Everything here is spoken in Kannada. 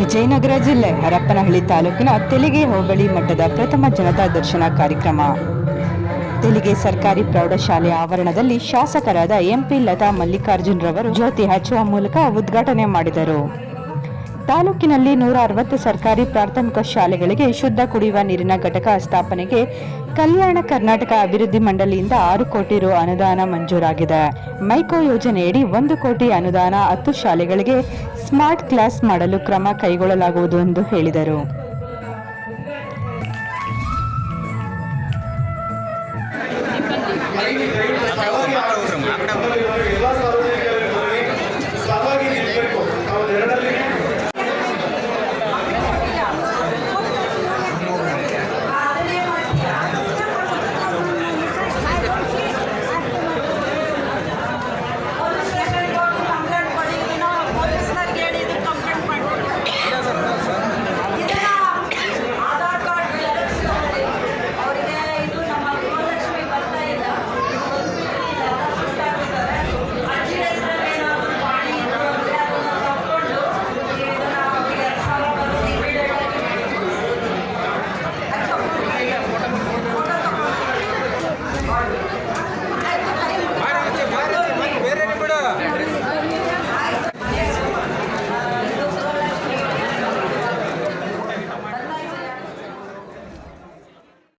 ವಿಜಯನಗರ ಜಿಲ್ಲೆ ಹರಪ್ಪನಹಳ್ಳಿ ತಾಲೂಕಿನ ತೆಲಿಗೆ ಹೋಬಳಿ ಮಟ್ಟದ ಪ್ರಥಮ ಜನತಾ ದರ್ಶನ ಕಾರ್ಯಕ್ರಮ. ತೆಲಿಗೆ ಸರ್ಕಾರಿ ಪ್ರೌಢಶಾಲೆ ಆವರಣದಲ್ಲಿ ಶಾಸಕರಾದ ಎಂಪಿ ಲತಾ ಮಲ್ಲಿಕಾರ್ಜುನ್ ರವರು ಜ್ಯೋತಿ ಹಚ್ಚುವ ಮೂಲಕ ಉದ್ಘಾಟನೆ ಮಾಡಿದರು. ತಾಲೂಕಿನಲ್ಲಿ ನೂರ ಅರವತ್ತು ಸರ್ಕಾರಿ ಪ್ರಾಥಮಿಕ ಶಾಲೆಗಳಿಗೆ ಶುದ್ಧ ಕುಡಿಯುವ ನೀರಿನ ಘಟಕ ಸ್ಥಾಪನೆಗೆ ಕಲ್ಯಾಣ ಕರ್ನಾಟಕ ಅಭಿವೃದ್ಧಿ ಮಂಡಳಿಯಿಂದ ಆರು ಕೋಟಿ ರು ಅನುದಾನ ಮಂಜೂರಾಗಿದೆ. ಮೈಕೋ ಯೋಜನೆಯಡಿ ಒಂದು ಕೋಟಿ ಅನುದಾನ ಹತ್ತು ಶಾಲೆಗಳಿಗೆ ಸ್ಮಾರ್ಟ್ ಕ್ಲಾಸ್ ಮಾಡಲು ಕ್ರಮ ಕೈಗೊಳ್ಳಲಾಗುವುದು ಎಂದು ಹೇಳಿದರು.